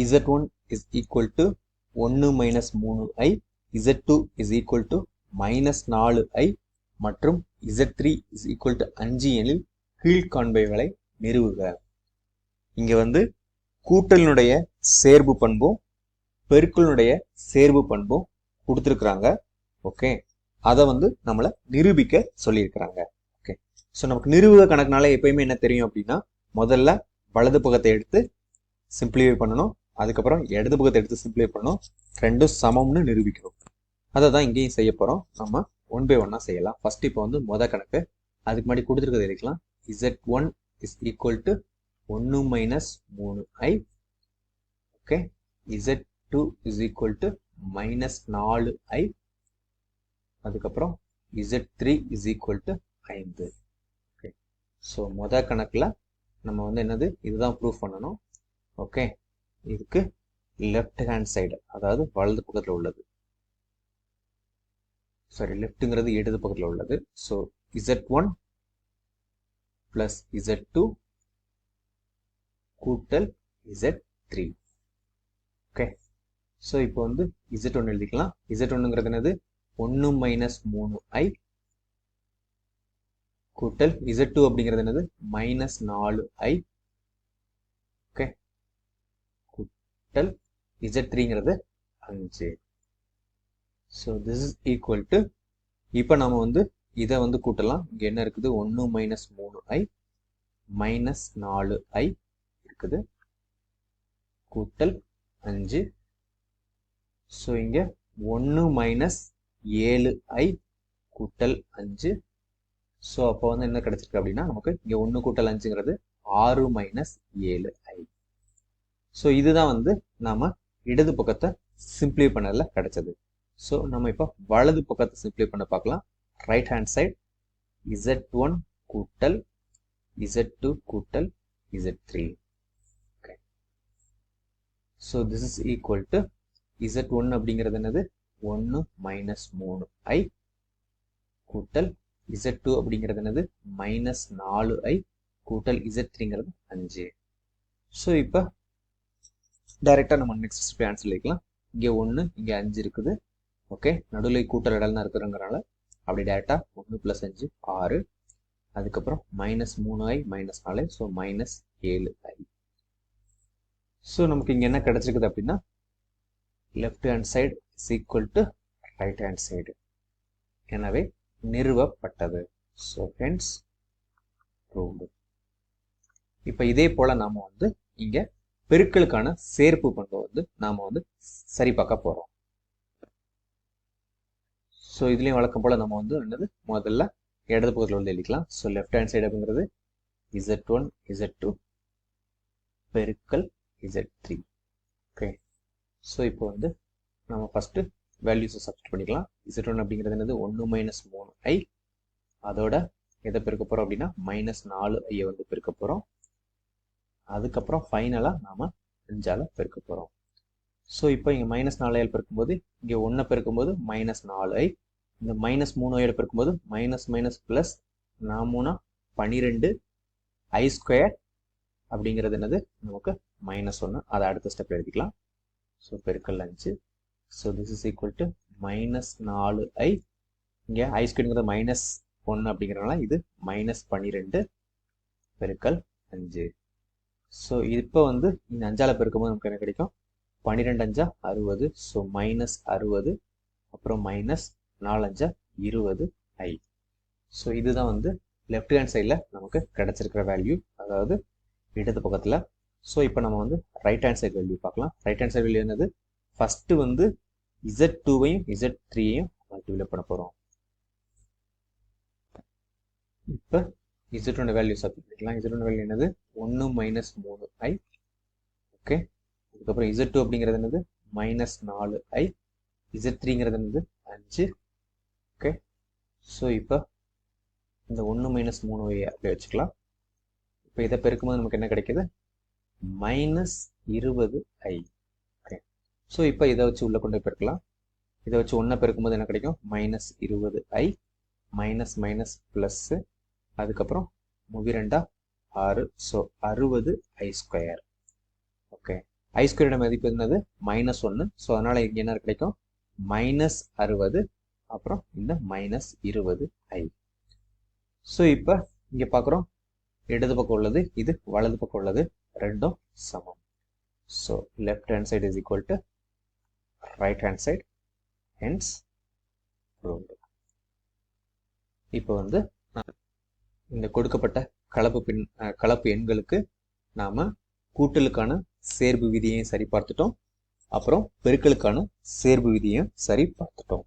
Z one is equal to ஒன்று minus மூணு i equal two is equal to minus நாலு i மற்றும் Z three is equal to அஞ்சு எனில் கீழ்காண்பவைகளை நிறுவுக. இங்க வந்து கூட்டலினுடைய சேர்வு பண்பும் பெருக்கலினுடைய சேர்வு பண்பும் கொடுத்துருக்குறாங்க. ஓகே? அதை வந்து நம்மளை நிரூபிக்க சொல்லியிருக்கிறாங்க. ஓகே? ஸோ நமக்கு நிறுவுக கணக்குனால எப்பயுமே என்ன தெரியும் அப்படின்னா முதல்ல வலது பக்கத்தை எடுத்து சிம்பிளிஃபை பண்ணணும். அதுக்கப்புறம் இடது பக்கத்தை எடுத்து சிம்பிளை பண்ணணும் ரெண்டும் சமம்னு நிரூபிக்கணும் அதை தான் இங்கேயும் செய்ய போகிறோம் நம்ம ஒன் பை ஒன்னாக செய்யலாம். ஃபர்ஸ்ட் இப்போ வந்து மொதல் கணக்கு. அதுக்கு முன்னாடி கொடுத்துருக்கிறது எழுதிக்கலாம். Z one is equal to ஒன்று மைனஸ் மூணு i okay Z two is equal to minus நாலு ஐ அதுக்கப்புறம் Z three is equal to ஐந்து. ஓகே ஸோ மொதல் கணக்கில் நம்ம வந்து என்னது? இதுதான் ப்ரூஃப் பண்ணணும். ஓகே இதுக்கு லெஃப்ட் ஹேண்ட் சைடு அதாவது வலது பக்கத்தில் உள்ளது. சாரி லெஃப்ட்டுங்கிறது இடது பக்கத்தில் உள்ளது. So Z one plus Z two கூட்டல் இசட் த்ரீ ஓகே ஸோ இப்போ வந்து இசட் ஒன்று எழுதிக்கலாம். இசட் ஒன்றுங்கிறது என்னது? ஒன்று மைனஸ் மூணு ஐ கூட்டல் இசட் டூ அப்படிங்கிறது என்னது? மைனஸ் நாலு ஐ ஓகே கூட்டல் இசட் த்ரீங்கிறது அஞ்சு. So this is equal to இப்போ நம்ம வந்து இதை வந்து கூட்டலாம். இங்கே என்ன இருக்குது? ஒன்று மைனஸ் மூணு ஐ மைனஸ் நாலு ஐ இருக்குது. கூட்டல் அஞ்சு. ஸோ இங்கே ஒன்று மைனஸ் ஏழு ஐ கூட்டல் அஞ்சு. ஸோ அப்போ வந்து என்ன கிடச்சிருக்கு அப்படின்னா நமக்கு இங்கே ஒன்று கூட்டல் அஞ்சுங்கிறது ஆறு மைனஸ் ஏழு ஐ ஸோ இதுதான் வந்து நாம இடது பக்கத்தை சிம்ப்ளி பண்ணதில் கிடைச்சது. ஸோ நம்ம இப்போ வலது பக்கத்தை சிம்ப்ளி பண்ண பார்க்கலாம். Right hand side Z one கூட்டல் இசட் டூ கூட்டல் Z three okay so this is equal to Z one அப்படிங்கிறது என்னது? ஒன்று மைனஸ் மூணு ஐ கூட்டல் இசட் டூ அப்படிங்கிறது என்னது? மைனஸ் நாலு ஐ கூட்டல் இசட் த்ரீங்கிறது அஞ்சு. ஸோ இப்போ டைரெக்டாக நம்ம நெக்ஸ்ட் ஸ்டெப் ஆன்சர் எழுதிக்கலாம் இங்கே ஒன்று இங்கே அஞ்சு இருக்குது. ஓகே நடுவில் கூட்டல் இடம்லாம் இருக்கிறங்கிறனால அப்படி டேரெக்டாக ஒன்று ப்ளஸ் அஞ்சு ஆறு. அதுக்கப்புறம் மைனஸ் மூணு ஐ மைனஸ் நாலு ஸோ மைனஸ் ஏழு ஐ ஸோ நமக்கு இங்கே என்ன கிடைச்சிருக்குது அப்படின்னா left hand side is equal to right hand side எனவே நிறுவப்பட்டது. ஸோ ஹென்ஸ் ப்ரூவ்டு இப்போ இதே போல் நாம் வந்து இங்கே பெருக்களுக்கான சேர்ப்பு பண்பை வந்து நாம் வந்து சரி பார்க்க போகிறோம் ஸோ இதுலேயும் வழக்கம் போல் நம்ம வந்து என்னது? முதல்ல இடது பக்கத்தில் வந்து எழுதிக்கலாம். ஸோ லெஃப்ட் ஹேண்ட் சைடு அப்படிங்கிறது இசட் ஒன் இசட் டூ பெருக்கல் இசட் த்ரீ ஓகே ஸோ இப்போ வந்து நம்ம ஃபஸ்ட்டு வேல்யூஸை சப்ஸ்ட் பண்ணிக்கலாம். இசட் ஒன் அப்படிங்கிறது என்னது? ஒன்று மைனஸ் மூணு ஐ அதோட எதை பெருக்க போகிறோம் அப்படின்னா மைனஸ் நாலு ஐயை வந்து பெருக்க போகிறோம் அதுக்கப்புறம் ஃபைனலாக நாம் அஞ்சால் பெருக்க போகிறோம் ஸோ இப்போ இங்கே மைனஸ் நாலு பெருக்கும்போது இங்கே ஒன்றை பெருக்கும்போது மைனஸ் நாலு ஐ. இந்த மைனஸ் மூணு ஐயோட பெருக்கும்போது மைனஸ் மைனஸ் ப்ளஸ் நாமூனா பன்னிரெண்டு ஐ ஸ்கொயர் அப்படிங்கிறது என்னது? நமக்கு மைனஸ் ஒன்று அதை அடுத்த ஸ்டெப் எழுதிக்கலாம். ஸோ பெருக்கல் அஞ்சு. So this is equal to minus நாலு ஐ. இங்கே ஐ ஸ்கொயருங்கிறது மைனஸ் ஒன்று அப்படிங்கிறனால இது மைனஸ் பன்னிரெண்டு பெருக்கல் அஞ்சு. ஸோ இப்போ வந்து இந்த அஞ்சால் பெருக்கும்போது நமக்கு என்ன கிடைக்கும்? பன்னிரெண்டு அஞ்சா அறுபது. ஸோ மைனஸ் அறுபது அப்புறம் மைனஸ் நாலஞ்சா இருபது ஐ ஸோ இதுதான் வந்து லெஃப்ட் ஹேண்ட் சைடில் நமக்கு கிடச்சிருக்கிற வேல்யூ அதாவது இடது பக்கத்தில். ஸோ இப்போ நம்ம வந்து ரைட் ஹேண்ட் சைடு வேல்யூ பார்க்கலாம். ரைட் ஹேண்ட் சைடு வேல்யூ என்னது? ஃபஸ்ட்டு வந்து இசட் டூவையும் இசட் த்ரீயையும் மல்டிபிளை பண்ண போகிறோம் இப்போ இசட்டோட வேல்யூ சப்ஸ்ட் இசட்டோட வேல்யூ என்னது? ஒன்று மைனஸ் மூணு ஐ ஓகே அதுக்கப்புறம் இசட் டூ அப்படிங்கிறது என்னது? மைனஸ் நாலு ஐ இசட் த்ரீங்கிறது என்னது? அஞ்சு. ஓகே ஸோ இப்போ இந்த ஒன்று மைனஸ் மூணு ஐ அப்படியே வச்சுக்கலாம். இப்போ இதை பெருக்கும்போது நமக்கு என்ன கிடைக்கிது? மைனஸ் இருபது ஐ ஓகே ஸோ இப்போ இதை வச்சு உள்ளே கொண்டு போய் பெருக்கலாம். இதை வச்சு ஒன்றை பெருக்கும்போது என்ன கிடைக்கும்? மைனஸ் இருபது ஐ மைனஸ் மைனஸ் ப்ளஸ்ஸு அதுக்கப்புறம் மூவி ரெண்டா ஆறு ஸோ அறுபது ஐ ஸ்கொயர் ஓகே ஐ ஸ்கொயரோட மதிப்பு என்னது? மைனஸ் ஒன்று ஸோ அதனால் இங்கே என்ன கிடைக்கும்? மைனஸ் அறுபது அப்புறம் இந்த மைனஸ் இருபது ஐ ஸோ இப்போ இங்கே பார்க்குறோம் இடது பக்கம் உள்ளது இது வலது பக்கம் உள்ளது ரெண்டும் சமம். So left hand side is equal to right hand side hence ரூண்டு இப்போ வந்து இந்த கொடுக்கப்பட்ட கலப்பு பின் கலப்பு எண்களுக்கு நாம் கூட்டலுக்கான சேர்ப்பு விதியையும் சரி பார்த்துட்டோம். அப்புறம் பெருக்கலுக்கான சேர்ப்பு விதியையும் சரி பார்த்துட்டோம்.